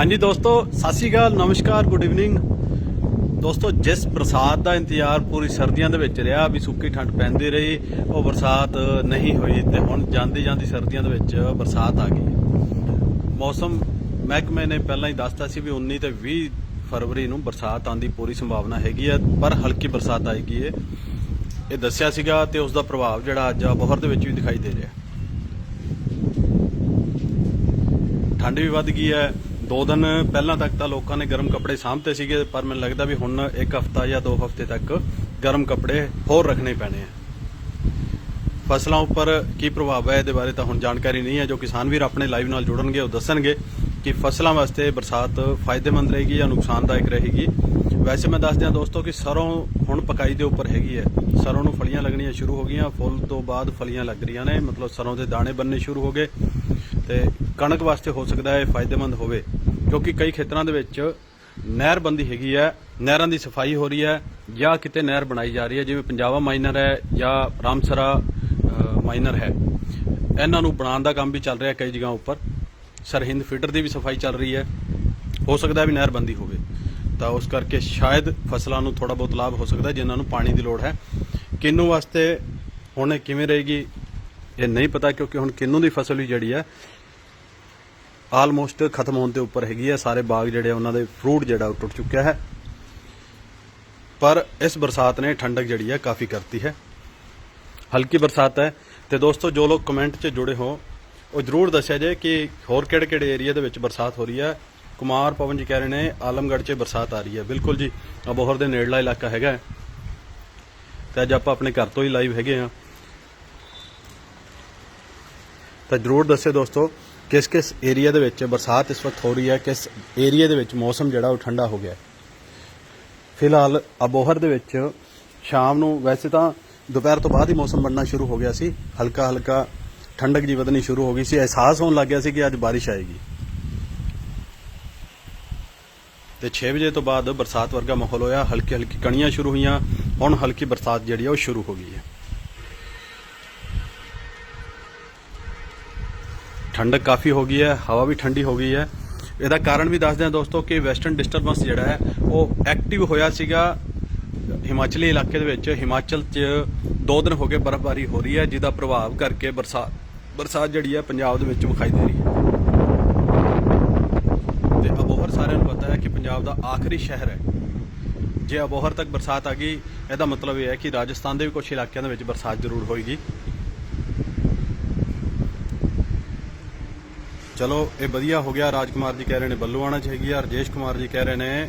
ਹਾਂਜੀ ਦੋਸਤੋ, ਸਤਿ ਸ਼੍ਰੀ ਅਕਾਲ, ਨਮਸਕਾਰ ਗੁੱਡ ਇਵਨਿੰਗ ਦੋਸਤੋ, ਜਿਸ ਬਰਸਾਤ ਦਾ ਇੰਤਜ਼ਾਰ ਪੂਰੀ ਸਰਦੀਆਂ ਦੇ ਵਿੱਚ ਰਿਹਾ ਵੀ ਸੁੱਕੀ ਠੰਡ ਪੈਂਦੀ ਰਹੀ, ਉਹ ਬਰਸਾਤ ਨਹੀਂ ਹੋਈ ਤੇ ਹੁਣ ਜਾਂਦੀ ਜਾਂਦੀ ਸਰਦੀਆਂ ਦੇ ਵਿੱਚ ਬਰਸਾਤ ਆ ਗਈ। ਮੌਸਮ ਮਹਿਕਮੇ ਨੇ ਪਹਿਲਾਂ ਹੀ ਦੱਸਤਾ ਸੀ ਵੀ 19 ਤੇ 20 ਫਰਵਰੀ ਨੂੰ ਬਰਸਾਤ ਆਉਣ ਦੀ ਪੂਰੀ ਸੰਭਾਵਨਾ ਹੈਗੀ ਹੈ, ਪਰ ਹਲਕੀ ਬਰਸਾਤ ਆਏਗੀ ਇਹ ਇਹ ਦੱਸਿਆ ਸੀਗਾ ਤੇ ਉਸ ਦਾ ਪ੍ਰਭਾਵ ਜਿਹੜਾ ਅੱਜ ਅਬੋਹਰ ਦੇ ਵਿੱਚ ਵੀ ਦਿਖਾਈ ਦੇ ਰਿਹਾ। ਠੰਡ ਵੀ ਵੱਧ ਗਈ ਹੈ ਦੋ ਦਿਨ ਪਹਿਲਾਂ ਤੱਕ ਤਾਂ ਲੋਕਾਂ ਨੇ ਗਰਮ ਕੱਪੜੇ ਸਾਂਭਤੇ ਸੀਗੇ, ਪਰ ਮੈਨੂੰ ਲੱਗਦਾ ਵੀ ਹੁਣ ਇੱਕ ਹਫਤਾ ਜਾਂ ਦੋ ਹਫ਼ਤੇ ਤੱਕ ਗਰਮ ਕੱਪੜੇ ਹੋਰ ਰੱਖਣੇ ਪੈਣੇ ਆ। ਫਸਲਾਂ ਉੱਪਰ ਕੀ ਪ੍ਰਭਾਵ ਹੈ? ਇਹਦੇ ਬਾਰੇ ਤਾਂ ਹੁਣ ਜਾਣਕਾਰੀ ਨਹੀਂ ਹੈ। ਜੋ ਕਿਸਾਨ ਵੀਰ ਆਪਣੇ ਲਾਈਵ ਨਾਲ ਜੁੜਨਗੇ, ਉਹ ਦੱਸਣਗੇ ਕਿ ਫਸਲਾਂ ਵਾਸਤੇ ਬਰਸਾਤ ਫਾਇਦੇਮੰਦ ਰਹੇਗੀ ਜਾਂ ਨੁਕਸਾਨਦਾਇਕ ਰਹੇਗੀ। ਵੈਸੇ ਮੈਂ ਦੱਸ ਦਿਆਂ ਦੋਸਤੋ ਕਿ ਸਰੋਂ ਹੁਣ ਪਕਾਈ ਦੇ ਉੱਪਰ ਹੈਗੀ ਹੈ। ਸਰੋਂ ਨੂੰ ਫਲੀਆਂ ਲੱਗਣੀਆਂ ਸ਼ੁਰੂ ਹੋ ਗਈਆਂ। ਫੁੱਲ ਤੋਂ ਬਾਅਦ ਫਲੀਆਂ ਲੱਗ ਰਹੀਆਂ ਨੇ। ਮਤਲਬ ਸਰੋਂ ਦੇ ਦਾਣੇ ਬੰਨਣੇ ਸ਼ੁਰੂ ਹੋ ਗਏ। ਤੇ ਕਣਕ ਵਾਸਤੇ ਹੋ ਸਕਦਾ ਹੈ ਫਾਇਦੇਮੰਦ ਹੋਵੇ, ਕਿਉਂਕਿ ਕਈ ਖੇਤਰਾਂ ਦੇ ਵਿੱਚ ਨਹਿਰਬੰਦੀ ਹੈਗੀ ਹੈ, ਨਹਿਰਾਂ ਦੀ ਸਫ਼ਾਈ ਹੋ ਰਹੀ ਹੈ, ਜਾਂ ਕਿਤੇ ਨਹਿਰ ਬਣਾਈ ਜਾ ਰਹੀ ਹੈ, ਜਿਵੇਂ ਪੰਜਾਬਾ ਮਾਈਨਰ ਹੈ ਜਾਂ ਰਾਮਸਰਾ ਮਾਈਨਰ ਹੈ। ਇਹਨਾਂ ਨੂੰ ਬਣਾਉਣ ਦਾ ਕੰਮ ਵੀ ਚੱਲ ਰਿਹਾ ਕਈ ਜਗ੍ਹਾ ਉੱਪਰ। ਸਰਹਿੰਦ ਫੀਡਰ ਦੀ ਵੀ ਸਫ਼ਾਈ ਚੱਲ ਰਹੀ ਹੈ। ਹੋ ਸਕਦਾ ਵੀ ਨਹਿਰਬੰਦੀ ਹੋਵੇ। ਤਾਂ ਉਸ ਕਰਕੇ ਸ਼ਾਇਦ ਫਸਲਾਂ ਨੂੰ ਥੋੜਾ ਬਹੁਤ ਲਾਭ ਹੋ ਸਕਦਾ ਹੈ ਜਿਨ੍ਹਾਂ ਨੂੰ ਪਾਣੀ ਦੀ ਲੋੜ ਹੈ। ਕਿੰਨੂ ਵਾਸਤੇ ਹੁਣ ਇਹ ਕਿਵੇਂ ਰਹੇਗੀ, ਇਹ ਨਹੀਂ ਪਤਾ, ਕਿਉਂਕਿ ਹੁਣ ਕਿੰਨੂ ਦੀ ਫਸਲ ਵੀ ਜਿਹੜੀ ਹੈ। ਆਲਮੋਸਟ ਖਤਮ ਹੋਣ ਦੇ ਉੱਪਰ ਹੈਗੀ ਹੈ ਸਾਰੇ ਬਾਗ ਜਿਹੜੇ ਆ, ਉਹਨਾਂ ਦੇ ਫਰੂਟ ਜਿਹੜਾ ਟੁੱਟ ਚੁੱਕਿਆ ਹੈ। ਪਰ ਇਸ ਬਰਸਾਤ ਨੇ ਠੰਡਕ ਜਿਹੜੀ ਹੈ ਕਾਫੀ ਕਰਤੀ ਹੈ। ਹਲਕੀ ਬਰਸਾਤ ਹੈ ਤੇ ਦੋਸਤੋ ਜੋ ਲੋਕ ਕਮੈਂਟ 'ਚ ਜੁੜੇ ਹੋ ਉਹ ਜਰੂਰ ਦੱਸਿਆ ਜੇ ਕਿ ਹੋਰ ਕਿਹੜੇ ਕਿਹੜੇ ਏਰੀਆ ਦੇ ਵਿੱਚ ਬਰਸਾਤ ਹੋ ਰਹੀ ਹੈ ਕੁਮਾਰ ਪਵਨ ਜੀ ਕਹਿ ਰਹੇ ਨੇ ਆਲਮਗੜ੍ਹ 'ਚ ਬਰਸਾਤ ਆ ਰਹੀ ਹੈ ਬਿਲਕੁਲ ਜੀ ਅਬੋਹਰ ਦੇ ਨੇੜਲਾ ਇਲਾਕਾ ਹੈਗਾ। ਤੇ ਅੱਜ ਆਪਾਂ ਆਪਣੇ ਘਰ ਤੋਂ ਹੀ ਲਾਈਵ ਹੈਗੇ ਆ। ਤਾਂ ਜਰੂਰ ਦੱਸਿਓ ਦੋਸਤੋ ਕਿਸ ਕਿਸ ਏਰੀਆ ਦੇ ਵਿੱਚ ਬਰਸਾਤ ਇਸ ਵਕਤ ਹੋ ਰਹੀ ਹੈ, ਕਿਸ ਏਰੀਆ ਦੇ ਵਿੱਚ ਮੌਸਮ ਜਿਹੜਾ ਉਹ ਠੰਡਾ ਹੋ ਗਿਆ ਫਿਲਹਾਲ ਅਬੋਹਰ ਦੇ ਵਿੱਚ ਸ਼ਾਮ ਨੂੰ ਵੈਸੇ ਤਾਂ ਦੁਪਹਿਰ ਤੋਂ ਬਾਅਦ ਹੀ ਮੌਸਮ ਬਣਨਾ ਸ਼ੁਰੂ ਹੋ ਗਿਆ ਸੀ। ਹਲਕਾ ਹਲਕਾ ਠੰਡਕ ਜੀ ਵਧਣੀ ਸ਼ੁਰੂ ਹੋ ਗਈ ਸੀ। ਅਹਿਸਾਸ ਹੋਣ ਲੱਗ ਗਿਆ ਸੀ ਕਿ ਅੱਜ ਬਾਰਿਸ਼ ਆਏਗੀ। ਤੇ 6 ਵਜੇ ਤੋਂ ਬਾਅਦ ਬਰਸਾਤ ਵਰਗਾ ਮਾਹੌਲ ਹੋਇਆ। ਹਲਕੀ ਹਲਕੀ ਕਣੀਆਂ ਸ਼ੁਰੂ ਹੋਈਆਂ। ਹੁਣ ਹਲਕੀ ਬਰਸਾਤ ਜਿਹੜੀ ਆ ਉਹ ਸ਼ੁਰੂ ਹੋ ਗਈ ਹੈ। ਠੰਡਕ ਕਾਫੀ ਹੋ ਗਈ ਹੈ, ਹਵਾ ਵੀ ਠੰਡੀ ਹੋ ਗਈ ਹੈ। ਇਹਦਾ ਕਾਰਨ ਵੀ ਦੱਸਦੇ ਹਾਂ ਦੋਸਤੋ ਕਿ ਵੈਸਟਰਨ ਡਿਸਟਰਬੈਂਸ ਜਿਹੜਾ ਹੈ, ਉਹ ਐਕਟਿਵ ਹੋਇਆ ਸੀਗਾ ਹਿਮਾਚਲੀ ਇਲਾਕੇ ਦੇ ਵਿੱਚ। ਹਿਮਾਚਲ 'ਚ ਦੋ ਦਿਨ ਹੋ ਗਏ ਬਰਫ਼ਬਾਰੀ ਹੋ ਰਹੀ ਹੈ, ਜਿਹਦਾ ਪ੍ਰਭਾਵ ਕਰਕੇ ਬਰਸਾਤ ਬਰਸਾਤ ਜਿਹੜੀ ਹੈ ਪੰਜਾਬ ਦੇ ਵਿੱਚ ਵਿਖਾਈ ਦੇ ਰਹੀ ਹੈ। ਤੇ ਅਬੋਹਰ ਸਾਰਿਆਂ ਨੂੰ ਪਤਾ ਹੈ ਕਿ ਪੰਜਾਬ ਦਾ ਆਖਰੀ ਸ਼ਹਿਰ ਹੈ। ਜੇ ਅਬੋਹਰ ਤੱਕ ਬਰਸਾਤ ਆ ਗਈ, ਇਹਦਾ ਮਤਲਬ ਇਹ ਹੈ ਕਿ ਰਾਜਸਥਾਨ ਦੇ ਵੀ ਕੁਝ ਇਲਾਕਿਆਂ ਦੇ ਵਿੱਚ ਬਰਸਾਤ ਜ਼ਰੂਰ ਹੋਏਗੀ। ਚਲੋ, ਇਹ ਵਧੀਆ ਹੋ ਗਿਆ। ਰਾਜਕੁਮਾਰ ਜੀ ਕਹਿ ਰਹੇ ਨੇ ਬੱਲੂਆਣਾ ਚ ਹੈਗੀ ਆ, ਰਜੇਸ਼ ਕੁਮਾਰ ਜੀ ਕਹਿ ਰਹੇ ਨੇ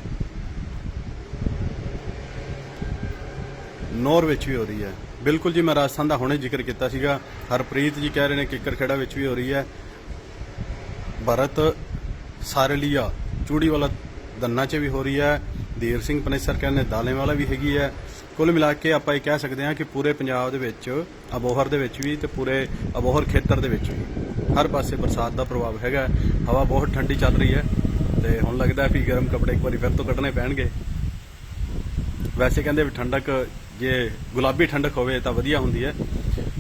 ਨੌਰ ਵਿੱਚ ਵੀ ਹੋ ਰਹੀ ਹੈ। ਬਿਲਕੁਲ ਜੀ, ਮੈਂ ਰਾਜਸਥਾਨ ਦਾ ਹੁਣੇ ਜ਼ਿਕਰ ਕੀਤਾ ਸੀਗਾ। ਹਰਪ੍ਰੀਤ ਜੀ ਕਹਿ ਰਹੇ ਨੇ ਕਿੱਕਰ ਖੇੜਾ ਵਿੱਚ ਵੀ ਹੋ ਰਹੀ ਹੈ। ਭਰਤ ਸਾਰਲੀਆ ਚੂੜੀ ਵਾਲਾ ਦੰਨਾ 'ਚ ਵੀ ਹੋ ਰਹੀ ਹੈ। ਦੇਰ ਸਿੰਘ ਪਨੇਸਰ ਕਹਿੰਦੇ ਦਾਲੇ ਵਾਲਾ ਵੀ ਹੈਗੀ ਹੈ। ਕੁੱਲ ਮਿਲਾ ਕੇ ਆਪਾਂ ਇਹ ਕਹਿ ਸਕਦੇ ਹਾਂ ਕਿ ਪੂਰੇ ਪੰਜਾਬ ਦੇ ਵਿੱਚ, ਅਬੋਹਰ ਦੇ ਵਿੱਚ ਵੀ ਤੇ ਪੂਰੇ ਅਬੋਹਰ ਖੇਤਰ ਦੇ ਵਿੱਚ ਵੀ। ਹਰ ਪਾਸੇ ਬਰਸਾਤ ਦਾ ਪ੍ਰਭਾਵ ਹੈਗਾ ਹਵਾ ਬਹੁਤ ਠੰਡੀ ਚੱਲ ਰਹੀ ਹੈ ਤੇ ਹੁਣ ਲੱਗਦਾ ਵੀ ਗਰਮ ਕੱਪੜੇ ਇੱਕ ਵਾਰੀ ਫਿਰ ਤੋਂ ਕੱਢਣੇ ਪੈਣਗੇ। ਵੈਸੇ ਕਹਿੰਦੇ ਵੀ ਠੰਡਕ ਜੇ ਗੁਲਾਬੀ ਠੰਡਕ ਹੋਵੇ ਤਾਂ ਵਧੀਆ ਹੁੰਦੀ ਹੈ।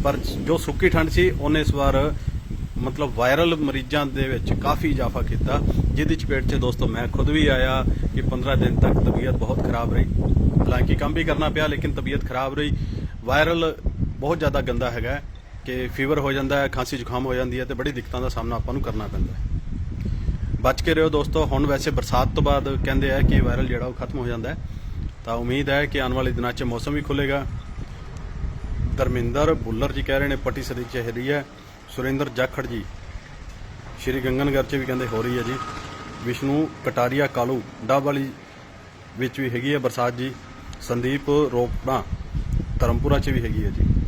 ਪਰ ਜੋ ਸੁੱਕੀ ਠੰਡ ਸੀ, ਉਹਨੇ ਇਸ ਵਾਰ ਮਤਲਬ ਵਾਇਰਲ ਮਰੀਜ਼ਾਂ ਦੇ ਵਿੱਚ ਕਾਫੀ ਇਜ਼ਾਫਾ ਕੀਤਾ, ਜਿਹਦੀ ਚਪੇਟ 'ਚ ਦੋਸਤੋ ਮੈਂ ਖੁਦ ਵੀ ਆਇਆ ਕਿ 15 ਦਿਨ ਤੱਕ ਤਬੀਅਤ ਬਹੁਤ ਖਰਾਬ ਰਹੀ। ਹਾਲਾਂਕਿ ਕੰਮ ਵੀ ਕਰਨਾ ਪਿਆ, ਲੇਕਿਨ ਤਬੀਅਤ ਖਰਾਬ ਰਹੀ। ਵਾਇਰਲ ਬਹੁਤ ਜ਼ਿਆਦਾ ਗੰਦਾ ਹੈਗਾ ਕਿ ਫੀਵਰ ਹੋ ਜਾਂਦਾ ਹੈ, ਖਾਂਸੀ ਜ਼ੁਕਾਮ ਹੋ ਜਾਂਦੀ ਹੈ ਤੇ ਬੜੀ ਦਿੱਕਤਾਂ ਦਾ ਸਾਹਮਣਾ ਆਪਾਂ ਨੂੰ ਕਰਨਾ ਪੈਂਦਾ ਹੈ। ਬਚ ਕੇ ਰਹੋ ਦੋਸਤੋ, ਹੁਣ ਵੈਸੇ ਬਰਸਾਤ ਤੋਂ ਬਾਅਦ ਕਹਿੰਦੇ ਆ ਕਿ ਵਾਇਰਲ ਜਿਹੜਾ ਉਹ ਖਤਮ ਹੋ ਜਾਂਦਾ ਹੈ। ਤਾਂ ਉਮੀਦ ਹੈ ਕਿ ਆਉਣ ਵਾਲੇ ਦਿਨਾਂ 'ਚ ਮੌਸਮ ਵੀ ਖੁੱਲੇਗਾ ਧਰਮਿੰਦਰ ਬੁੱਲਰ ਜੀ ਕਹਿ ਰਹੇ ਨੇ, ਪੱਟੀ ਸਦੀ ਚ ਰਹੀ ਹੈ। ਸੁਰਿੰਦਰ ਜਾਖੜ ਜੀ, ਸ਼੍ਰੀ ਗੰਗਨਗਰ ਚ ਵੀ ਕਹਿੰਦੇ ਹੋ ਰਹੀ ਹੈ ਜੀ। ਵਿਸ਼ਨੂੰ ਕਟਾਰੀਆ ਕਾਲੂ, ਡੱਬ ਵਾਲੀ ਵਿੱਚ ਵੀ ਹੈਗੀ ਹੈ ਬਰਸਾਤ ਜੀ। ਸੰਦੀਪ ਰੋਪੜਾ, ਧਰਮਪੁਰਾ ਚ ਵੀ ਹੈਗੀ ਹੈ ਜੀ।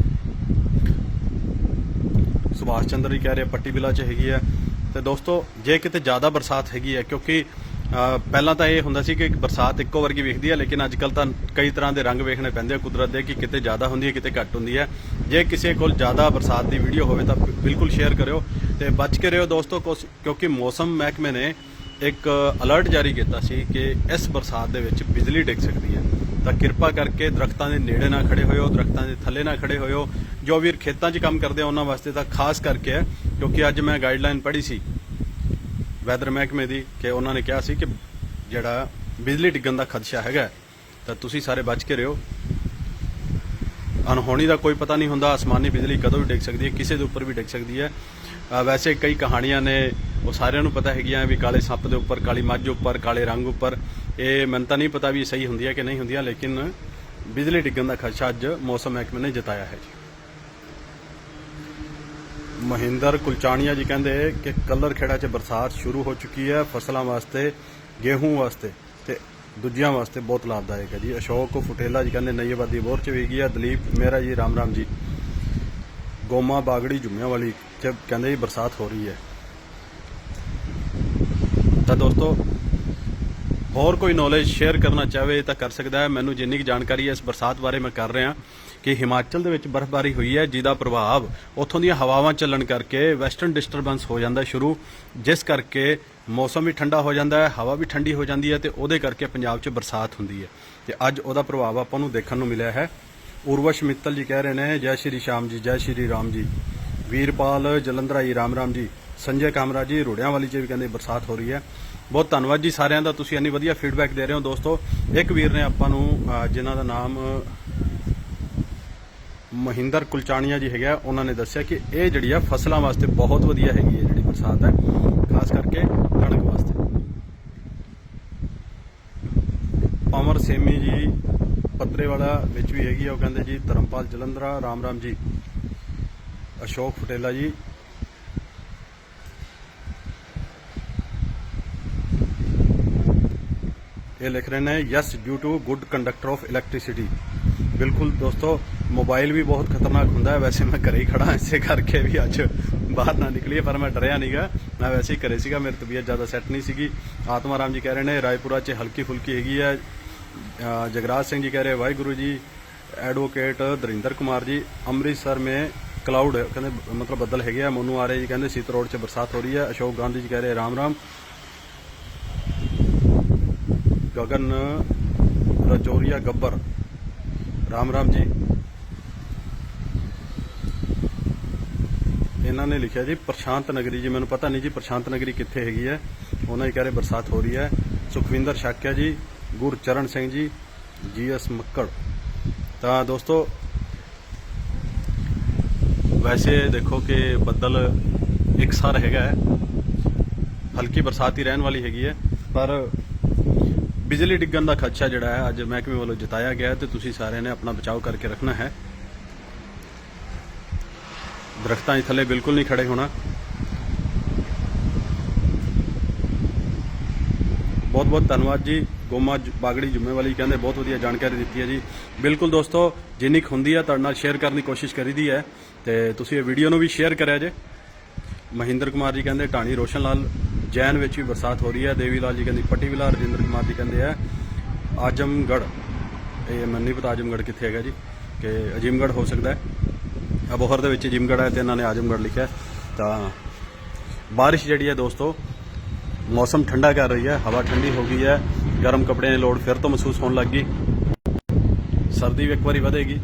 ਸੁਭਾਸ਼ ਚੰਦਰ ਜੀ ਕਹਿ ਰਹੇ, ਪੱਟੀ ਬਿਲਾ ਚ ਹੈਗੀ ਹੈ। ਤੇ ਦੋਸਤੋ, ਜੇ ਕਿਤੇ ਜ਼ਿਆਦਾ ਬਰਸਾਤ ਹੈਗੀ ਹੈ, ਕਿਉਂਕਿ ਪਹਿਲਾਂ ਤਾਂ ਇਹ ਹੁੰਦਾ ਸੀ ਕਿ ਬਰਸਾਤ ਇੱਕੋ ਵਰਗੀ ਵੇਖਦੀ ਹੈ, ਲੇਕਿਨ ਅੱਜ ਕੱਲ ਤਾਂ ਕਈ ਤਰ੍ਹਾਂ ਦੇ ਰੰਗ ਵੇਖਣੇ ਪੈਂਦੇ ਆ, ਕੁਦਰਤ ਦੇ, ਕਿ ਕਿਤੇ ਜ਼ਿਆਦਾ ਹੁੰਦੀ ਹੈ, ਕਿਤੇ ਘੱਟ ਹੁੰਦੀ ਹੈ। ਜੇ ਕਿਸੇ ਕੋਲ ਜ਼ਿਆਦਾ ਬਰਸਾਤ ਦੀ ਵੀਡੀਓ ਹੋਵੇ ਤਾਂ ਬਿਲਕੁਲ ਸ਼ੇਅਰ ਕਰਿਓ ਤੇ ਬਚ ਕੇ ਰਹੋ ਦੋਸਤੋ, ਕੁਛ- ਕਿਉਂਕਿ ਮੌਸਮ ਮਹਿਕਮੇ ਨੇ ਇੱਕ ਅਲਰਟ ਜਾਰੀ ਕੀਤਾ ਸੀ ਕਿ ਇਸ ਬਰਸਾਤ ਦੇ ਵਿੱਚ ਬਿਜਲੀ ਡਿੱਗ ਸਕਦੀ ਹੈ। ਤਾਂ ਕਿਰਪਾ ਕਰਕੇ ਦਰਖਤਾਂ ਦੇ ਨੇੜੇ ਨਾ ਖੜੇ ਹੋਇਓ, ਦਰਖਤਾਂ ਦੇ ਥੱਲੇ ਨਾ ਖੜੇ ਹੋਇਓ। ਜੋ ਵੀਰ ਖੇਤਾਂ 'ਚ ਕੰਮ ਕਰਦੇ ਆ, ਉਹਨਾਂ ਵਾਸਤੇ ਤਾਂ ਖਾਸ ਕਰਕੇ ਹੈ, ਕਿਉਂਕਿ ਅੱਜ ਮੈਂ ਗਾਈਡਲਾਈਨ ਪੜ੍ਹੀ ਸੀ। ਵੈਦਰ ਮਹਿਕਮੇ ਦੀ ਕਿ ਉਹਨਾਂ ਨੇ ਕਿਹਾ ਸੀ ਕਿ ਜਿਹੜਾ ਬਿਜਲੀ ਡਿੱਗਣ ਦਾ ਖਦਸ਼ਾ ਹੈਗਾ, ਤਾਂ ਤੁਸੀਂ ਸਾਰੇ ਬਚ ਕੇ ਰਹੋ। ਅਨਹੋਣੀ ਦਾ ਕੋਈ ਪਤਾ ਨਹੀਂ ਹੁੰਦਾ, ਅਸਮਾਨੀ ਬਿਜਲੀ ਕਦੋਂ ਵੀ ਡਿੱਗ ਸਕਦੀ ਹੈ, ਕਿਸੇ ਦੇ ਉੱਪਰ ਵੀ ਡਿੱਗ ਸਕਦੀ ਹੈ। ਵੈਸੇ ਕਈ ਕਹਾਣੀਆਂ ਨੇ, ਉਹ ਸਾਰਿਆਂ ਨੂੰ ਪਤਾ ਹੈਗੀਆਂ ਵੀ ਕਾਲੇ ਸੱਪ ਦੇ ਉੱਪਰ, ਕਾਲੀ ਮੱਝ ਉੱਪਰ, ਕਾਲੇ ਰੰਗ ਉੱਪਰ। ਇਹ ਮੈਨੂੰ ਤਾਂ ਨਹੀਂ ਪਤਾ ਵੀ ਸਹੀ ਹੁੰਦੀ ਹੈ ਕਿ ਨਹੀਂ ਹੁੰਦੀਆਂ ਲੇਕਿਨ ਬਿਜਲੀ ਡਿੱਗਣ ਦਾ ਖਦਸ਼ਾ ਅੱਜ ਮੌਸਮ ਮਹਿਕਮੇ ਨੇ ਜਤਾਇਆ ਹੈ ਜੀ। ਮਹਿੰਦਰ ਕੁਲਚਾਣੀਆ ਜੀ ਕਹਿੰਦੇ ਕਿ ਕਲਰ ਖੇੜਾ 'ਚ ਬਰਸਾਤ ਸ਼ੁਰੂ ਹੋ ਚੁੱਕੀ ਹੈ, ਫਸਲਾਂ ਵਾਸਤੇ, ਗੇਹੂੰ ਵਾਸਤੇ ਤੇ ਦੂਜਿਆਂ ਵਾਸਤੇ ਬਹੁਤ ਲਾਭਦਾਇਕ ਹੈ ਜੀ। ਅਸ਼ੋਕ ਫੁਟੇਲਾ ਜੀ ਕਹਿੰਦੇ, ਨਈ, ਆਬਾਦੀ ਬੋਰ ਚ ਵੀ ਗਈ ਹੈ ਦਲੀਪ ਮੇਰਾ ਜੀ, ਰਾਮ ਰਾਮ ਜੀ। ਗੋਮਾ ਬਾਗੜੀ ਜੁਮਿਆਂ ਵਾਲੀ ਚ ਕਹਿੰਦੇ ਜੀ, ਬਰਸਾਤ ਹੋ ਰਹੀ ਹੈ। ਤਾਂ ਦੋਸਤੋ ਹੋਰ ਕੋਈ ਨੌਲੇਜ ਸ਼ੇਅਰ ਕਰਨਾ ਚਾਹਵੇ ਤਾਂ ਕਰ ਸਕਦਾ ਹੈ। ਮੈਨੂੰ ਜਿੰਨੀ ਕੁ ਜਾਣਕਾਰੀ ਹੈ, ਇਸ ਬਰਸਾਤ ਬਾਰੇ ਮੈਂ ਕਰ ਰਿਹਾ ਕਿ ਹਿਮਾਚਲ ਦੇ ਵਿੱਚ ਬਰਫ਼ਬਾਰੀ ਹੋਈ ਹੈ, ਜਿਹਦਾ ਪ੍ਰਭਾਵ ਉੱਥੋਂ ਦੀਆਂ ਹਵਾਵਾਂ ਚੱਲਣ ਕਰਕੇ ਵੈਸਟਰਨ ਡਿਸਟਰਬੈਂਸ ਹੋ ਜਾਂਦਾ ਸ਼ੁਰੂ, ਜਿਸ ਕਰਕੇ ਮੌਸਮ ਵੀ ਠੰਡਾ ਹੋ ਜਾਂਦਾ ਹੈ, ਹਵਾ ਵੀ ਠੰਡੀ ਹੋ ਜਾਂਦੀ ਹੈ ਤੇ ਉਹਦੇ ਕਰਕੇ ਪੰਜਾਬ 'ਚ ਬਰਸਾਤ ਹੁੰਦੀ ਹੈ। ਤੇ ਅੱਜ ਉਹਦਾ ਪ੍ਰਭਾਵ ਆਪਾਂ ਨੂੰ ਦੇਖਣ ਨੂੰ ਮਿਲਿਆ ਹੈ। ਉਰਵਸ਼ ਮਿੱਤਲ ਜੀ ਕਹਿ ਰਹੇ ਨੇ, ਜੈ ਸ਼੍ਰੀ ਸ਼ਾਮ ਜੀ, ਜੈ ਸ਼੍ਰੀ ਰਾਮ ਜੀ। ਵੀਰਪਾਲ ਜਲੰਧਰਾਈ ਰਾਮ ਰਾਮ ਜੀ, ਸੰਜੇ ਕਾਮਰਾ ਜੀ ਰੋੜਿਆਂ ਵਾਲੀ 'ਚ ਵੀ ਕਹਿੰਦੇ ਬਰਸਾਤ ਹੋ ਰਹੀ ਹੈ। ਬਹੁਤ ਧੰਨਵਾਦ ਜੀ ਸਾਰਿਆਂ ਦਾ ਤੁਸੀਂ ਇੰਨੀ ਵਧੀਆ ਫੀਡਬੈਕ ਦੇ ਰਹੇ ਹੋ ਦੋਸਤੋ। ਇੱਕ ਵੀਰ ਨੇ ਆਪਾਂ ਨੂੰ ਅਹ, ਜਿਨ੍ਹਾਂ ਦਾ ਨਾਮ ਮਹਿੰਦਰ ਕੁਲਚਾਣੀਆ ਜੀ ਹੈਗਾ ਉਹਨਾਂ ਨੇ ਦੱਸਿਆ ਕਿ ਇਹ ਜਿਹੜੀ ਆ ਫਸਲਾਂ ਵਾਸਤੇ ਬਹੁਤ ਵਧੀਆ ਹੈਗੀ ਹੈ ਜਿਹੜੀ ਬਰਸਾਤ ਹੈ ਖਾਸ ਕਰਕੇ ਕਣਕ ਵਾਸਤੇ। ਪਵਰ ਸੇਮੀ ਜੀ ਪੱਤਰੇਵਾਲਾ ਵਿੱਚ ਵੀ ਹੈਗੀ ਆ ਉਹ ਕਹਿੰਦੇ ਜੀ ਧਰਮਪਾਲ ਜਲੰਧਰਾ ਰਾਮ ਰਾਮ ਜੀ। ਅਸ਼ੋਕ ਫਟੇਲਾ ਜੀ ਇਹ ਲਿਖ ਰਹੇ ਨੇ yes due to good conductor of electricity ਬਿਲਕੁਲ ਦੋਸਤੋ ਮੋਬਾਈਲ ਵੀ ਬਹੁਤ ਖਤਰਨਾਕ ਹੁੰਦਾ ਹੈ ਵੈਸੇ ਮੈਂ ਘਰੇ ਹੀ ਖੜਾ ਹਾਂ, ਇਸੇ ਕਰਕੇ ਵੀ ਅੱਜ ਬਾਹਰ ਨਾ ਨਿਕਲੀਏ ਪਰ ਮੈਂ ਡਰਿਆ ਨਹੀਂਗਾ ਮੈਂ ਵੈਸੇ ਹੀ ਘਰੇ ਸੀਗਾ ਮੇਰੀ ਤਬੀਅਤ ਜ਼ਿਆਦਾ ਸੈੱਟ ਨਹੀਂ ਸੀਗੀ ਆਤਮਾ ਰਾਮ ਜੀ ਕਹਿ ਰਹੇ ਨੇ ਰਾਏਪੁਰਾ 'ਚ ਹਲਕੀ ਫੁਲਕੀ ਹੈਗੀ ਹੈ ਅ, ਜਗਰਾਜ ਸਿੰਘ ਜੀ ਕਹਿ ਰਹੇ ਵਾਹਿਗੁਰੂ ਜੀ ਐਡਵੋਕੇਟ ਦਰਿੰਦਰ ਕੁਮਾਰ ਜੀ ਅੰਮ੍ਰਿਤਸਰ में क्लाउड ਕਹਿੰਦੇ ਮਤਲਬ ਬੱਦਲ ਹੈਗੇ ਆ ਮੋਨੂ ਆ ਰਹੇ ਜੀ ਕਹਿੰਦੇ ਸੀਤ ਰੋਡ 'ਚ ਬਰਸਾਤ ਹੋ ਰਹੀ ਹੈ ਅਸ਼ੋਕ ਗਾਂਧੀ ਜੀ ਕਹਿ ਰਹੇ ਰਾਮ ਰਾਮ ਗਗਨ ਰਚੋਰੀਆ ਗੱਬਰ। ਰਾਮ ਰਾਮ ਜੀ। ਇਹਨਾਂ ਨੇ ਲਿਖਿਆ ਜੀ, ਪ੍ਰਸ਼ਾਂਤ ਨਗਰੀ ਜੀ। ਮੈਨੂੰ ਪਤਾ ਨਹੀਂ ਜੀ ਪ੍ਰਸ਼ਾਂਤ ਨਗਰੀ ਕਿੱਥੇ ਹੈਗੀ ਹੈ। ਉਹਨਾਂ ਹੀ ਕਹ ਰਹੇ ਬਰਸਾਤ ਹੋ ਰਹੀ ਹੈ। ਸੁਖਵਿੰਦਰ ਸ਼ਾਕਿਆ ਜੀ, ਗੁਰਚਰਨ ਸਿੰਘ ਜੀ ਜੀ ਜੀਐਸ ਮੱਕੜ। ਤਾਂ ਦੋਸਤੋ, ਵੈਸੇ ਦੇਖੋ ਕਿ ਬੱਦਲ ਇੱਕ ਸਾਰ ਹੈਗਾ ਹੈ। ਹਲਕੀ ਬਰਸਾਤ ਹੀ ਰਹਿਣ ਵਾਲੀ ਹੈਗੀ ਹੈ। ਪਰ ਬਿਜਲੀ ਡਿੱਗਣ ਦਾ ਖਦਸ਼ਾ ਜਿਹੜਾ ਹੈ ਅੱਜ ਮਹਿਕਮੇ ਵੱਲੋਂ ਜਤਾਇਆ ਗਿਆ ਹੈ ਤੇ ਤੁਸੀਂ ਸਾਰਿਆਂ ਨੇ ਆਪਣਾ ਬਚਾਓ ਕਰਕੇ ਰੱਖਣਾ ਹੈ। ਦਰਖਤਾਂ ਦੇ ਥੱਲੇ ਬਿਲਕੁਲ ਨਹੀਂ ਖੜੇ ਹੋਣਾ। ਬਹੁਤ ਬਹੁਤ ਧੰਨਵਾਦ ਜੀ। ਗੋਮਾ ਜ- ਬਾਗੜੀ ਜ਼ਿੰਮੇਵਾਰੀ ਕਹਿੰਦੇ ਬਹੁਤ ਵਧੀਆ ਜਾਣਕਾਰੀ ਦਿੱਤੀ ਹੈ ਜੀ। ਬਿਲਕੁਲ ਦੋਸਤੋ, ਜਿੰਨੀ ਕੁ ਹੁੰਦੀ ਹੈ ਤੁਹਾਡੇ ਨਾਲ ਸ਼ੇਅਰ ਕਰਨ ਦੀ ਕੋਸ਼ਿਸ਼ ਕਰੀਦੀ ਹੈ। ਤੇ ਤੁਸੀਂ ਇਹ ਵੀਡੀਓ ਨੂੰ ਵੀ ਸ਼ੇਅਰ ਕਰਿਆ ਜੇ। ਮਹਿੰਦਰ ਕੁਮਾਰ ਜੀ ਕਹਿੰਦੇ, ਢਾਣੀ ਰੋਸ਼ਨ ਲਾਲ ਜੈਨ ਵਿੱਚ ਵੀ ਬਰਸਾਤ ਹੋ ਰਹੀ ਹੈ। ਦੇਵੀ ਲਾਲ ਜੀ ਕਹਿੰਦੀ, ਪੱਟੀ ਵਿਲਾ ਰਜਿੰਦਰ ਕੁਮਾਰ ਜੀ ਕਹਿੰਦੇ ਆ ਆਜਮਗੜ ਇਹ ਮੈਨੂੰ ਨਹੀਂ ਪਤਾ ਆਜਮਗੜ ਕਿੱਥੇ ਹੈਗਾ ਜੀ, ਕਿ ਅਜੀਮਗੜ ਹੋ ਸਕਦਾ ਹੈ। ਅਬੋਹਰ ਦੇ ਵਿੱਚ ਅਜੀਮਗੜ ਹੈ ਤੇ ਇਹਨਾਂ ਨੇ ਆਜਮਗੜ ਲਿਖਿਆ ਤਾਂ ਬਾਰਿਸ਼ ਜਿਹੜੀ ਹੈ ਦੋਸਤੋ, ਮੌਸਮ ਠੰਡਾ ਕਰ ਰਹੀ ਹੈ, ਹਵਾ ਠੰਡੀ ਹੋ ਗਈ ਹੈ, ਗਰਮ ਕੱਪੜਿਆਂ ਦੀ ਲੋੜ ਫਿਰ ਤੋਂ ਮਹਿਸੂਸ ਹੋਣ ਲੱਗ ਗਈ। ਸਰਦੀ ਵੀ ਇੱਕ ਵਾਰੀ ਵਧੇਗੀ।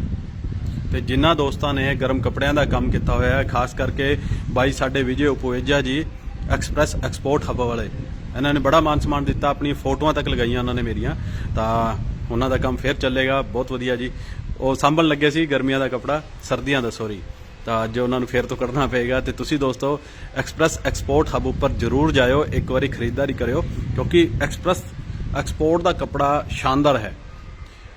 ਤੇ ਜਿਨ੍ਹਾਂ ਦੋਸਤਾਂ ਨੇ ਗਰਮ ਕੱਪੜਿਆਂ ਦਾ ਕੰਮ ਕੀਤਾ ਹੋਇਆ ਹੈ, ਖਾਸ ਕਰਕੇ ਬਾਈ ਸਾਡੇ ਵਿਜੇ ਉਪੋਏਜਾ ਜੀ ਐਕਸਪ੍ਰੈਸ ਐਕਸਪੋਰਟ ਹੱਬ ਵਾਲੇ। ਇਹਨਾਂ ਨੇ ਬੜਾ ਮਾਨ ਸਨਮਾਨ ਦਿੱਤਾ, ਆਪਣੀਆਂ ਫੋਟੋਆਂ ਤੱਕ ਲਗਾਈਆਂ ਉਹਨਾਂ ਨੇ ਮੇਰੀਆਂ। ਤਾਂ ਉਹਨਾਂ ਦਾ ਕੰਮ ਫੇਰ ਚੱਲੇਗਾ, ਬਹੁਤ ਵਧੀਆ ਜੀ। ਉਹ ਸੰਭਲ ਲੱਗੇ ਸੀ ਗਰਮੀਆਂ ਦਾ ਕੱਪੜਾ, ਸਰਦੀਆਂ ਦਾ ਸੋਰੀ ਤਾਂ ਅੱਜ ਉਹਨਾਂ ਨੂੰ ਫੇਰ ਤੋਂ ਕੱਢਣਾ ਪਏਗਾ। ਤੇ ਤੁਸੀਂ ਦੋਸਤੋ, ਐਕਸਪ੍ਰੈਸ ਐਕਸਪੋਰਟ ਹੱਬ ਉੱਪਰ ਜਰੂਰ ਜਾਇਓ, ਇੱਕ ਵਾਰੀ ਖਰੀਦਦਾਰੀ ਕਰਿਓ, ਕਿਉਂਕਿ ਐਕਸਪ੍ਰੈਸ ਐਕਸਪੋਰਟ ਦਾ ਕੱਪੜਾ ਸ਼ਾਨਦਾਰ ਹੈ।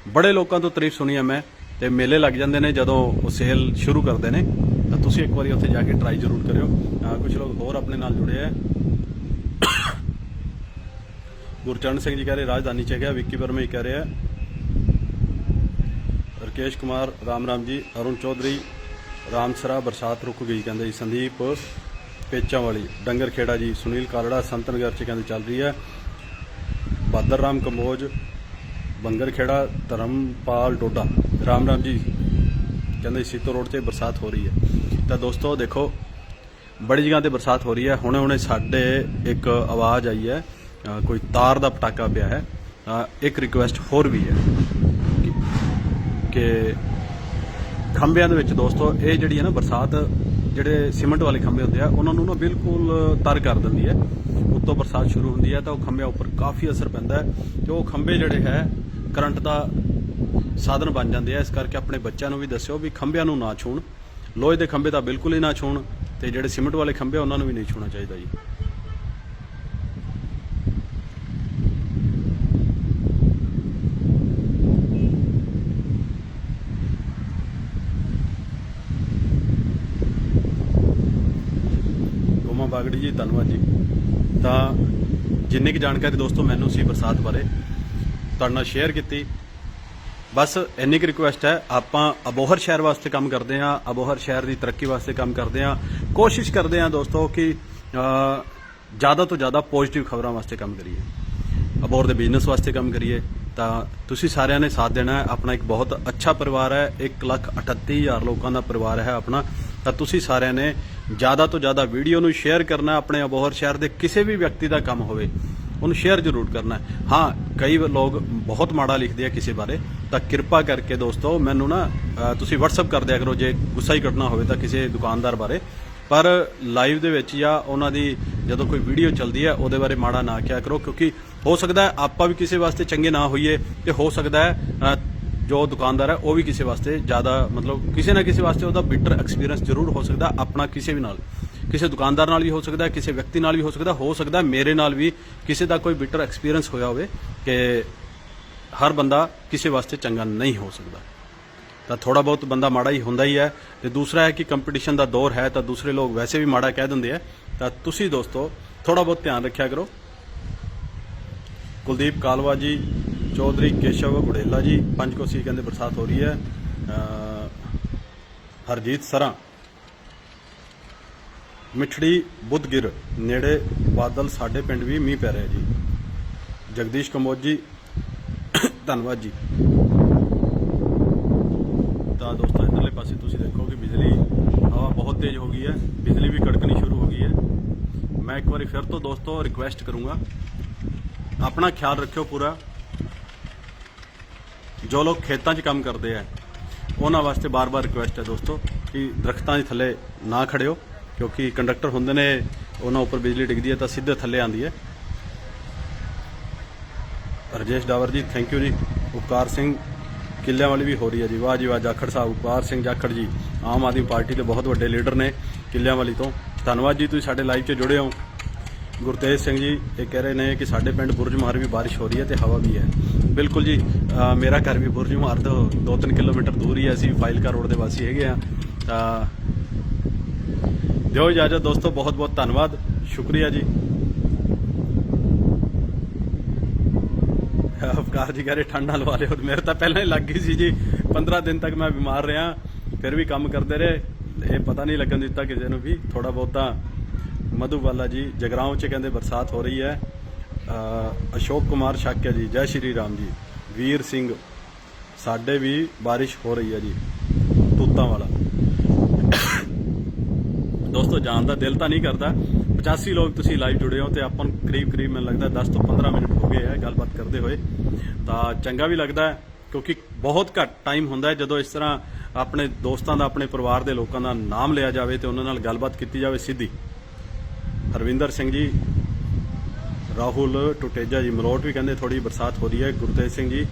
ਬੜੇ ਲੋਕਾਂ ਤੋਂ ਤਾਰੀਫ ਸੁਣੀ ਹੈ ਮੈਂ। ਤੇ ਮੇਲੇ ਲੱਗ ਜਾਂਦੇ ਨੇ ਜਦੋਂ ਉਹ ਸੇਲ ਸ਼ੁਰੂ ਕਰਦੇ ਨੇ। ਤਾਂ ਤੁਸੀਂ ਇੱਕ ਵਾਰੀ ਉੱਥੇ ਜਾ ਕੇ ਟਰਾਈ ਜ਼ਰੂਰ ਕਰਿਓ। ਕੁਝ ਲੋਕ ਹੋਰ ਆਪਣੇ ਨਾਲ ਜੁੜੇ ਆ। ਗੁਰਚਰਨ ਸਿੰਘ ਜੀ ਕਹਿ ਰਹੇ, ਰਾਜਧਾਨੀ ਚ ਹੈਗਾ ਵਿੱਕੀ ਵਰਮਾ ਜੀ ਕਹਿ ਰਿਹਾ ਰਕੇਸ਼ ਕੁਮਾਰ, ਰਾਮ ਰਾਮ ਜੀ, ਅਰੁਣ ਚੌਧਰੀ ਰਾਮਸਰਾ ਬਰਸਾਤ ਰੁਕ ਗਈ, ਕਹਿੰਦੇ ਜੀ, ਸੰਦੀਪ ਪੇਚਾਂ ਵਾਲੀ ਡੰਗਰ ਖੇੜਾ ਜੀ, ਸੁਨੀਲ ਕਾਲੜਾ, ਸੰਤਨਗਰ ਚ ਕਹਿੰਦੇ ਚੱਲ ਰਹੀ ਹੈ ਬਾਦਰ ਰਾਮ ਕੰਬੋਜ ਬੰਗਰ ਖੇੜਾ, ਧਰਮਪਾਲ ਡੋਡਾ। ਰਾਮ ਰਾਮ ਜੀ। ਕਹਿੰਦੇ ਸੀਤੋ ਰੋਡ ਤੇ ਬਰਸਾਤ ਹੋ ਰਹੀ ਹੈ। ਤਾਂ ਦੋਸਤੋ, ਦੇਖੋ, ਬੜੀ ਜਗ੍ਹਾ ਤੇ ਬਰਸਾਤ ਹੋ ਰਹੀ ਹੈ। ਹੁਣੇ ਹੁਣੇ ਸਾਡੇ ਇੱਕ ਆਵਾਜ਼ ਆਈ ਹੈ। ਕੋਈ ਤਾਰ ਦਾ ਪਟਾਕਾ ਪਿਆ ਹੈ। ਇੱਕ ਰਿਕੁਐਸਟ ਹੋਰ ਵੀ ਹੈ ਕਿ- ਕਿ ਖੰਭਿਆਂ ਦੇ ਵਿੱਚ ਦੋਸਤੋ, ਇਹ ਜਿਹੜੀ ਹੈ ਨਾ ਬਰਸਾਤ, ਜਿਹੜੇ ਸੀਮੈਂਟ ਵਾਲੇ ਖੰਭੇ ਹੁੰਦੇ ਆ, ਉਹਨਾਂ ਨੂੰ ਨਾ ਬਿਲਕੁਲ ਤਰ ਕਰ ਦਿੰਦੀ ਹੈ। ਉੱਤੋਂ ਬਰਸਾਤ ਸ਼ੁਰੂ ਹੁੰਦੀ ਹੈ ਤਾਂ ਉਹ ਖੰਭਿਆਂ ਉੱਪਰ ਕਾਫੀ ਅਸਰ ਪੈਂਦਾ ਹੈ। ਤੇ ਉਹ ਖੰਭੇ ਜਿਹੜੇ ਹੈ, ਕਰੰਟ ਦਾ ਸਾਧਨ ਬਣ ਜਾਂਦੇ ਆ। ਇਸ ਕਰਕੇ ਆਪਣੇ ਬੱਚਿਆਂ ਨੂੰ ਵੀ ਦੱਸਿਓ ਵੀ ਖੰਭਿਆਂ ਨੂੰ ਨਾ ਛੂਣ ਲੋਹੇ ਦੇ ਖੰਭੇ ਤਾਂ ਬਿਲਕੁਲ ਹੀ ਨਾ ਛੂਣ ਤੇ ਜਿਹੜੇ ਸੀਮੈਂਟ ਵਾਲੇ ਖੰਭੇ ਉਹਨਾਂ ਨੂੰ ਵੀ ਨਹੀਂ ਛੂਣਾ ਚਾਹੀਦਾ ਜੀ। ਗੋਮਾ ਬਾਗੜੀ ਜੀ, ਧੰਨਵਾਦ ਜੀ। ਤਾਂ ਜਿੰਨੀ ਕੁ ਜਾਣਕਾਰੀ ਦੋਸਤੋ ਮੈਨੂੰ ਸੀ ਬਰਸਾਤ ਬਾਰੇ, ਤੁਹਾਡੇ ਨਾਲ ਸ਼ੇਅਰ ਕੀਤੀ। ਬਸ ਇੰਨੀ ਕੁ ਰਿਕੁਐਸਟ ਹੈ, ਆਪਾਂ ਅਬੋਹਰ ਸ਼ਹਿਰ ਵਾਸਤੇ ਕੰਮ ਕਰਦੇ ਹਾਂ, ਅਬੋਹਰ ਸ਼ਹਿਰ ਦੀ ਤਰੱਕੀ ਵਾਸਤੇ ਕੰਮ ਕਰਦੇ ਹਾਂ। ਕੋਸ਼ਿਸ਼ ਕਰਦੇ ਹਾਂ ਦੋਸਤੋ ਕਿ ਜ਼ਿਆਦਾ ਤੋਂ ਜ਼ਿਆਦਾ ਪੋਜ਼ਿਟਿਵ ਖਬਰਾਂ ਵਾਸਤੇ ਕੰਮ ਕਰੀਏ। ਅਬੋਹਰ ਦੇ ਬਿਜ਼ਨਸ ਵਾਸਤੇ ਕੰਮ ਕਰੀਏ। ਤਾਂ ਤੁਸੀਂ ਸਾਰਿਆਂ ਨੇ ਸਾਥ ਦੇਣਾ ਹੈ, ਆਪਣਾ ਇੱਕ ਬਹੁਤ ਅੱਛਾ ਪਰਿਵਾਰ ਹੈ 138000 ਲੋਕਾਂ ਦਾ ਪਰਿਵਾਰ ਹੈ ਆਪਣਾ। ਤਾਂ ਤੁਸੀਂ ਸਾਰਿਆਂ ਨੇ ਜ਼ਿਆਦਾ ਤੋਂ ਜ਼ਿਆਦਾ ਵੀਡੀਓ ਨੂੰ ਸ਼ੇਅਰ ਕਰਨਾ, ਆਪਣੇ ਅਬੋਹਰ ਸ਼ਹਿਰ ਦੇ ਕਿਸੇ ਵੀ ਵਿਅਕਤੀ ਦਾ ਕੰਮ ਹੋਵੇ। ਉਹਨੂੰ ਸ਼ੇਅਰ ਜ਼ਰੂਰ ਕਰਨਾ ਹੈ। ਹਾਂ, ਕਈ ਲੋਕ ਬਹੁਤ ਮਾੜਾ ਲਿਖਦੇ ਆ ਕਿਸੇ ਬਾਰੇ, ਤਾਂ ਕਿਰਪਾ ਕਰਕੇ ਦੋਸਤੋ, ਮੈਨੂੰ ਨਾ ਤੁਸੀਂ WhatsApp ਕਰ ਦਿਆ ਕਰੋ, ਜੇ ਗੁੱਸਾ ਹੀ ਕੱਢਣਾ ਹੋਵੇ ਤਾਂ ਕਿਸੇ ਦੁਕਾਨਦਾਰ ਬਾਰੇ ਪਰ ਲਾਈਵ ਦੇ ਵਿੱਚ ਜਾਂ ਉਹਨਾਂ ਦੀ ਜਦੋਂ ਕੋਈ ਵੀਡੀਓ ਚੱਲਦੀ ਹੈ, ਉਹਦੇ ਬਾਰੇ ਮਾੜਾ ਨਾ ਕਿਹਾ ਕਰੋ, ਕਿਉਂਕਿ ਹੋ ਸਕਦਾ ਹੈ ਆਪਾਂ ਵੀ ਕਿਸੇ ਵਾਸਤੇ ਚੰਗੇ ਨਾ ਹੋਈਏ ਤੇ ਹੋ ਸਕਦਾ ਹੈ ਜੋ ਦੁਕਾਨਦਾਰ ਹੈ, ਉਹ ਵੀ ਕਿਸੇ ਵਾਸਤੇ ਜ਼ਿਆਦਾ, ਮਤਲਬ ਕਿਸੇ ਨਾ ਕਿਸੇ ਵਾਸਤੇ ਉਹਦਾ ਬਿਟਰ ਐਕਸਪੀਰੀਅੰਸ ਜ਼ਰੂਰ ਹੋ ਸਕਦਾ, ਆਪਣਾ ਕਿਸੇ ਵੀ ਨਾਲ ਕਿਸੇ ਦੁਕਾਨਦਾਰ ਨਾਲ ਵੀ ਹੋ ਸਕਦਾ ਹੈ ਕਿਸੇ ਵਿਅਕਤੀ ਨਾਲ ਵੀ ਹੋ ਸਕਦਾ ਹੋ ਸਕਦਾ ਮੇਰੇ ਨਾਲ ਵੀ ਕਿਸੇ ਦਾ ਕੋਈ ਬਿਟਰ ਐਕਸਪੀਰੀਅੰਸ ਹੋਇਆ ਹੋਵੇ ਕਿ ਹਰ ਬੰਦਾ ਕਿਸੇ ਵਾਸਤੇ ਚੰਗਾ ਨਹੀਂ ਹੋ ਸਕਦਾ। ਤਾਂ ਥੋੜਾ ਬਹੁਤ ਬੰਦਾ ਮਾੜਾ ਹੀ ਹੁੰਦਾ ਹੀ ਹੈ। ਤੇ ਦੂਸਰਾ ਹੈ ਕਿ ਕੰਪੀਟੀਸ਼ਨ ਦਾ ਦੌਰ ਹੈ, ਤਾਂ ਦੂਸਰੇ ਲੋਕ ਵੈਸੇ ਵੀ ਮਾੜਾ ਕਹਿ ਦਿੰਦੇ ਆ। ਤਾਂ ਤੁਸੀਂ ਦੋਸਤੋ ਥੋੜਾ ਬਹੁਤ ਧਿਆਨ ਰੱਖਿਆ ਕਰੋ। ਕੁਲਦੀਪ ਕਾਲਵਾ ਜੀ, ਚੌਧਰੀ ਕੇਸ਼ਵ ਗੁੜੇਲਾ ਜੀ ਪੰਜਕੋਸੀ ਕਹਿੰਦੇ ਬਰਸਾਤ ਹੋ ਰਹੀ ਹੈ। ਹਰਜੀਤ ਸਰਾਂ ਮਿਠੜੀ, ਬੁੱਧਗਿਰ, ਨੇੜੇ ਬਾਦਲ ਸਾਡੇ ਪਿੰਡ ਵੀ ਮੀਂਹ ਪੈ ਰਿਹਾ ਜੀ। ਜਗਦੀਸ਼ ਕੰਬੋਜ ਜੀ, ਧੰਨਵਾਦ ਜੀ। ਤਾਂ ਦੋਸਤੋ, ਇਧਰਲੇ ਪਾਸੇ ਤੁਸੀਂ ਦੇਖੋ ਕਿ ਬਿਜਲੀ, ਹਵਾ ਬਹੁਤ ਤੇਜ਼ ਹੋ ਗਈ ਹੈ। ਬਿਜਲੀ ਵੀ ਕੜਕਣੀ ਸ਼ੁਰੂ ਹੋ ਗਈ ਹੈ। ਮੈਂ ਇੱਕ ਵਾਰੀ ਫਿਰ ਤੋਂ ਦੋਸਤੋ ਰਿਕੁਐਸਟ ਕਰੂੰਗਾ, ਆਪਣਾ ਖਿਆਲ ਰੱਖਿਓ ਪੂਰਾ। ਜੋ ਲੋਕ ਖੇਤਾਂ 'ਚ ਕੰਮ ਕਰਦੇ ਆ, ਉਹਨਾਂ ਵਾਸਤੇ ਬਾਰ-ਬਾਰ ਰਿਕੁਐਸਟ ਹੈ ਦੋਸਤੋ, ਕਿ ਦਰਖਤਾਂ ਦੇ ਥੱਲੇ ਨਾ ਖੜਿਓ। ਕਿਉਂਕਿ ਕੰਡਕਟਰ ਹੁੰਦੇ ਨੇ, ਉਹਨਾਂ ਉੱਪਰ ਬਿਜਲੀ ਡਿੱਗਦੀ ਹੈ ਤਾਂ ਸਿੱਧੇ ਥੱਲੇ ਆਉਂਦੀ ਹੈ। ਰਜੇਸ਼ ਡਾਵਰ ਜੀ ਥੈਂਕ ਯੂ ਜੀ। ਉਪਕਾਰ ਸਿੰਘ ਕਿੱਲਿਆਂ ਵਾਲੀ ਵੀ ਹੋ ਰਹੀ ਹੈ ਜੀ। ਵਾਹ ਜੀ ਵਾਹ, ਜਾਖੜ ਸਾਹਿਬ, ਉਪਕਾਰ ਸਿੰਘ ਜਾਖੜ ਜੀ। ਆਮ ਆਦਮੀ ਪਾਰਟੀ ਦੇ ਬਹੁਤ ਵੱਡੇ ਲੀਡਰ ਨੇ ਕਿੱਲਿਆਂ ਵਾਲੀ ਤੋਂ। ਧੰਨਵਾਦ ਜੀ, ਤੁਸੀਂ ਸਾਡੇ ਲਾਈਵ 'ਚ ਜੁੜੇ ਹੋ। ਗੁਰਤੇਜ ਸਿੰਘ ਜੀ, ਇਹ ਕਹਿ ਰਹੇ ਨੇ ਕਿ ਸਾਡੇ ਪਿੰਡ ਬੁਰਜ ਮਾਰ ਵੀ ਬਾਰਿਸ਼ ਹੋ ਰਹੀ ਹੈ ਤੇ ਹਵਾ ਵੀ ਹੈ। ਬਿਲਕੁਲ ਜੀ ਮੇਰਾ ਘਰ ਵੀ ਬੁਰਜ ਮਾਰ ਤੋਂ 2-3 ਕਿਲੋਮੀਟਰ ਦੂਰ ਹੀ ਹੈ। ਅਸੀਂ ਫਾਈਲਕਾ ਰੋਡ ਦੇ ਵਾਸੀ ਹੈਗੇ ਆ ਤਾਂ ਦਿਓ ਇਜਾਜ਼ਤ ਦੋਸਤੋ, ਬਹੁਤ ਬਹੁਤ ਧੰਨਵਾਦ। ਸ਼ੁਕਰੀਆ ਜੀ। ਅਫਕਾਰ ਜੀ ਕਰੇ ਠੰਡ ਨਾਲ ਲਵਾ ਲਿਓ ਮੇਰੇ ਤਾਂ ਪਹਿਲਾਂ ਹੀ ਲੱਗ ਗਈ ਸੀ ਜੀ। 15 ਦਿਨ ਤੱਕ ਮੈਂ ਬਿਮਾਰ ਰਿਹਾ, ਫਿਰ ਵੀ ਕੰਮ ਕਰਦੇ ਰਹੇ। ਇਹ ਪਤਾ ਨਹੀਂ ਲੱਗਣ ਦਿੱਤਾ ਕਿਸੇ ਨੂੰ ਵੀ। ਥੋੜਾ ਬਹੁਤਾ ਮਧੂਬਾਲਾ ਜੀ, ਜਗਰਾਉਂ ਚ ਕਹਿੰਦੇ ਬਰਸਾਤ ਹੋ ਰਹੀ ਹੈ। ਅਸ਼ੋਕ ਕੁਮਾਰ ਸ਼ਾਕਿਆ ਜੀ, ਜੈ ਸ਼੍ਰੀ ਰਾਮ ਜੀ। ਵੀਰ ਸਿੰਘ, ਸਾਡੇ ਵੀ ਬਾਰਿਸ਼ ਹੋ ਰਹੀ ਹੈ ਜੀ। ਤੂਤਾਂ ਵਾਲਾ। ਦੋਸਤੋ ਜਾਣ ਦਾ ਦਿਲ ਤਾਂ ਨਹੀਂ ਕਰਦਾ। 85 ਲੋਕ ਤੁਸੀਂ ਲਾਈਵ ਜੁੜੇ ਹੋ ਤੇ ਆਪਾਂ ਨੂੰ ਕਰੀਬ ਕਰੀਬ ਮੈਨੂੰ ਲੱਗਦਾ 10 ਤੋਂ 15 ਮਿੰਟ ਹੋ ਗਏ ਹੈ ਗੱਲਬਾਤ ਕਰਦੇ ਹੋਏ। ਤਾਂ ਚੰਗਾ ਵੀ ਲੱਗਦਾ ਹੈ, ਕਿਉਂਕਿ ਬਹੁਤ ਘੱਟ ਟਾਈਮ ਹੁੰਦਾ ਹੈ ਜਦੋਂ ਇਸ ਤਰ੍ਹਾਂ ਆਪਣੇ ਦੋਸਤਾਂ ਦਾ, ਆਪਣੇ ਪਰਿਵਾਰ ਦੇ ਲੋਕਾਂ ਦਾ ਨਾਮ ਲਿਆ ਜਾਵੇ ਤੇ ਉਹਨਾਂ ਨਾਲ ਗੱਲਬਾਤ ਕੀਤੀ ਜਾਵੇ ਸਿੱਧੀ। ਹਰਵਿੰਦਰ ਸਿੰਘ ਜੀ, ਰਾਹੁਲ ਟੁਟੇਜਾ ਜੀ, ਮਲੋਟ ਵੀ ਕਹਿੰਦੇ ਥੋੜੀ ਬਰਸਾਤ ਹੋ ਰਹੀ ਹੈ ਗੁਰਤੇਜ ਸਿੰਘ ਜੀ।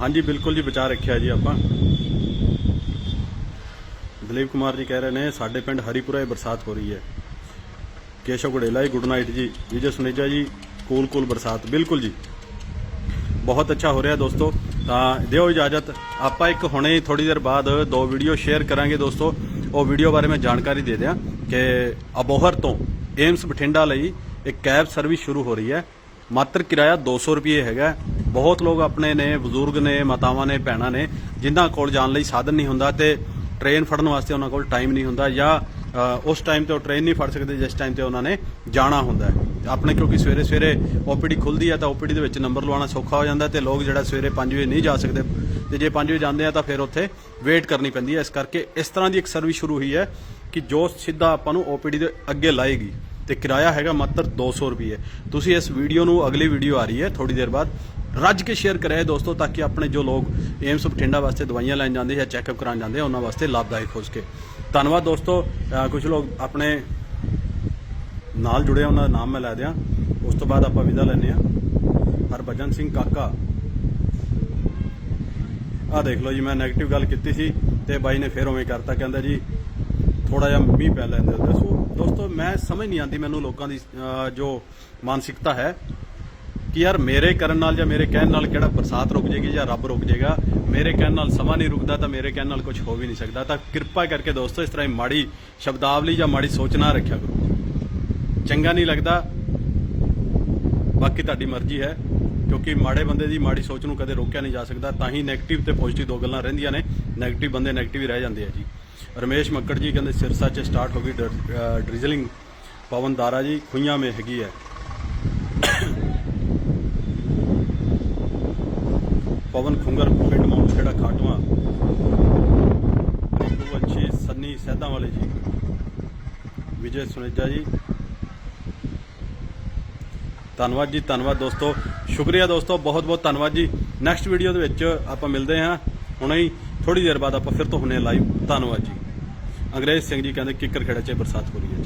ਹਾਂਜੀ, ਬਿਲਕੁਲ ਜੀ, ਬਚਾ ਰੱਖਿਆ ਜੀ ਆਪਾਂ। ਦਲੀਪ ਕੁਮਾਰ ਜੀ ਕਹਿ ਰਹੇ ਨੇ, ਸਾਡੇ ਪਿੰਡ ਹਰੀਪੁਰਾ ਇਹ ਬਰਸਾਤ ਹੋ ਰਹੀ ਹੈ। ਕੇਸ਼ਵ ਗੁੜੇਲਾ ਜੀ, ਗੁੱਡ ਨਾਈਟ ਜੀ। ਵਿਜੇ ਸੁਨੇਜਾ ਜੀ, ਕੂਲ ਕੂਲ ਬਰਸਾਤ। ਬਿਲਕੁਲ ਜੀ। ਬਹੁਤ ਅੱਛਾ ਹੋ ਰਿਹਾ ਦੋਸਤੋ। ਤਾਂ ਦਿਓ ਇਜਾਜ਼ਤ। ਆਪਾਂ ਇੱਕ ਹੁਣੇ ਥੋੜੀ ਦੇਰ ਬਾਅਦ ਦੋ ਵੀਡੀਓ ਸ਼ੇਅਰ ਕਰਾਂਗੇ ਦੋਸਤੋ। ਉਹ ਵੀਡੀਓ ਬਾਰੇ ਮੈਂ ਜਾਣਕਾਰੀ ਦੇ ਦਿਆਂ ਕਿ ਅਬੋਹਰ ਤੋਂ ਏਮਸ ਬਠਿੰਡਾ ਲਈ ਇੱਕ ਕੈਬ ਸਰਵਿਸ ਸ਼ੁਰੂ ਹੋ ਰਹੀ ਹੈ। ਮਾਤਰ ਕਿਰਾਇਆ 200 ਰੁਪਏ ਹੈਗਾ। ਬਹੁਤ ਲੋਕ ਆਪਣੇ ਨੇ, ਬਜ਼ੁਰਗ ਨੇ, ਮਾਤਾਵਾਂ ਨੇ, ਭੈਣਾਂ ਨੇ, ਜਿਨ੍ਹਾਂ ਕੋਲ ਜਾਣ ਲਈ ਸਾਧਨ ਨਹੀਂ ਹੁੰਦਾ ਤੇ ਟ੍ਰੇਨ ਫੜਨ ਵਾਸਤੇ ਉਹਨਾਂ ਕੋਲ ਟਾਈਮ ਨਹੀਂ ਹੁੰਦਾ ਜਾਂ ਉਸ ਟਾਈਮ ਤੇ ਉਹ ਟ੍ਰੇਨ ਨਹੀਂ ਫੜ ਸਕਦੇ ਜਿਸ ਟਾਈਮ ਤੇ ਉਹਨਾਂ ਨੇ ਜਾਣਾ ਹੁੰਦਾ ਹੈ। ਆਪਣੇ ਕਿਉਂਕਿ ਸਵੇਰੇ ਸਵੇਰੇ ਓਪੀਡੀ ਖੁੱਲਦੀ ਹੈ ਤਾਂ ਓਪੀਡੀ ਦੇ ਵਿੱਚ ਨੰਬਰ ਲਵਾਉਣਾ ਸੌਖਾ ਹੋ ਜਾਂਦਾ ਤੇ ਲੋਕ ਜਿਹੜਾ ਸਵੇਰੇ 5 ਵਜੇ ਨਹੀਂ ਜਾ ਸਕਦੇ ਤੇ ਜੇ 5 ਵਜੇ ਜਾਂਦੇ ਆ ਤਾਂ ਫਿਰ ਉੱਥੇ ਵੇਟ ਕਰਨੀ ਪੈਂਦੀ ਹੈ। ਇਸ ਕਰਕੇ ਇਸ ਤਰ੍ਹਾਂ ਦੀ ਇੱਕ ਸਰਵਿਸ ਸ਼ੁਰੂ ਹੋਈ ਹੈ ਕਿ ਜੋ ਸਿੱਧਾ ਆਪਾਂ ਨੂੰ ਓਪੀਡੀ ਦੇ ਅੱਗੇ ਲਾਏਗੀ ਤੇ ਕਿਰਾਇਆ ਹੈਗਾ ਮਾਤਰ 200 ਰੁਪਏ। ਤੁਸੀਂ ਇਸ ਵੀਡੀਓ ਨੂੰ ਅਗਲੀ ਵੀਡੀਓ ਆ ਰਹੀ ਹੈ ਥੋੜੀ ਦੇਰ ਬਾਅਦ। ਰੱਜ ਕੇ ਸ਼ੇਅਰ ਕਰਿਆ ਦੋਸਤੋ ਤਾਂ ਕਿ ਆਪਣੇ ਜੋ ਲੋਕ ਏਮਸ ਬਠਿੰਡਾ ਵਾਸਤੇ ਦਵਾਈਆਂ ਲੈਣ ਜਾਂਦੇ ਜਾਂ ਚੈੱਕਅਪ ਕਰਾਉਣ ਜਾਂਦੇ ਉਹਨਾਂ ਵਾਸਤੇ ਲਾਭਦਾਇਕ ਹੋ ਸਕੇ। ਧੰਨਵਾਦ ਦੋਸਤੋ। ਕੁਝ ਲੋਕ ਆਪਣੇ ਨਾਲ ਜੁੜੇ ਉਹਨਾਂ ਦਾ ਨਾਮ ਮੈਂ ਲੈ ਦਿਆਂ। ਉਸ ਤੋਂ ਬਾਅਦ ਆਪਾਂ ਵਿਦਾ ਲੈਨੇ ਆ ਹਰਭਜਨ ਸਿੰਘ ਕਾਕਾ। ਆ ਦੇਖ ਲਓ ਜੀ, ਮੈਂ 네ਗੇਟਿਵ ਗੱਲ ਕੀਤੀ ਸੀ ਤੇ ਬਾਈ ਨੇ ਫਿਰ ਉਵੇਂ ਕਰਤਾ। ਕਹਿੰਦਾ ਜੀ ਥੋੜਾ ਜਿਹਾ ਮੀਂਹ ਪੈ ਲੈਂਦੇ। ਦੱਸੋ ਦੋਸਤੋ, ਮੈਂ ਸਮਝ ਨਹੀਂ ਆਉਂਦੀ ਮੈਨੂੰ ਲੋਕਾਂ ਦੀ ਜੋ ਮਾਨਸਿਕਤਾ ਹੈ। ਕਿ ਯਾਰ ਮੇਰੇ ਕਰਨ ਨਾਲ ਜਾਂ ਮੇਰੇ ਕਹਿਣ ਨਾਲ ਕਿਹੜਾ ਬਰਸਾਤ ਰੁਕ ਜੇਗੀ ਜਾਂ ਰੱਬ ਰੁਕ ਜੇਗਾ ਮੇਰੇ ਕਹਿਣ ਨਾਲ ਸਮਾਂ ਨਹੀਂ ਰੁਕਦਾ ਤਾਂ ਮੇਰੇ ਕਹਿਣ ਨਾਲ ਕੁਝ ਹੋ ਵੀ ਨਹੀਂ ਸਕਦਾ। ਤਾਂ ਕਿਰਪਾ ਕਰਕੇ ਦੋਸਤੋ, ਇਸ ਤਰ੍ਹਾਂ ਮਾੜੀ ਸ਼ਬਦਾਵਲੀ ਜਾਂ ਮਾੜੀ ਸੋਚ ਨਾ ਰੱਖਿਆ ਕਰੋ। ਚੰਗਾ ਨਹੀਂ ਲੱਗਦਾ। ਬਾਕੀ ਤੁਹਾਡੀ ਮਰਜ਼ੀ ਹੈ, ਕਿਉਂਕਿ ਮਾੜੇ ਬੰਦੇ ਦੀ ਮਾੜੀ ਸੋਚ ਨੂੰ ਕਦੇ ਰੋਕਿਆ ਨਹੀਂ ਜਾ ਸਕਦਾ, ਤਾਂ ਹੀ 네ਗੇਟਿਵ ਤੇ ਪੋਜ਼ਿਟਿਵ ਦੋ ਗੱਲਾਂ ਰਹਿੰਦੀਆਂ ਨੇ। 네ਗੇਟਿਵ ਬੰਦੇ 네ਗੇਟਿਵ ਹੀ ਰਹਿ ਜਾਂਦੇ ਆ ਜੀ। ਰਮੇਸ਼ ਮੱਕੜ ਜੀ ਕਹਿੰਦੇ, ਸਿਰਸਾ 'ਚ ਸਟਾਰਟ ਹੋ ਗਈ ਡਰਿਜ਼ਲਿੰਗ ਪਵਨ ਦਾਰਾ ਜੀ, ਖੁਈਆਂ ਮੇ ਹੈਗੀ ਹੈ। ਪਵਨ ਖੁੰਗਰ ਪਿੰਡ ਮੌਂਟ ਖੇੜਾ ਖਾਟਵਾ ਨਿੱਕੂ ਵੰਸ਼ੀ ਸੰਨੀ ਸੈਦਾਂ ਵਾਲੇ ਜੀ ਵਿਜੇ ਸੁਨੇਜਾ ਜੀ ਧੰਨਵਾਦ ਜੀ ਧੰਨਵਾਦ ਦੋਸਤੋ ਸ਼ੁਕਰੀਆ ਦੋਸਤੋ ਬਹੁਤ ਬਹੁਤ ਧੰਨਵਾਦ ਜੀ ਨੈਕਸਟ ਵੀਡੀਓ ਦੇ ਵਿੱਚ ਆਪਾਂ ਮਿਲਦੇ ਹਾਂ ਹੁਣੇ ਹੀ ਥੋੜੀ ਦੇਰ ਬਾਅਦ ਆਪਾਂ ਫਿਰ ਤੋਂ ਹੁੰਨੇ ਲਾਈਵ ਧੰਨਵਾਦ ਜੀ ਅੰਗਰੇਜ਼ ਸਿੰਘ ਜੀ ਕਹਿੰਦੇ ਕਿੱਕਰ ਖੇੜਾ 'ਚ ਬਰਸਾਤ ਹੋ ਰਹੀ ਹੈ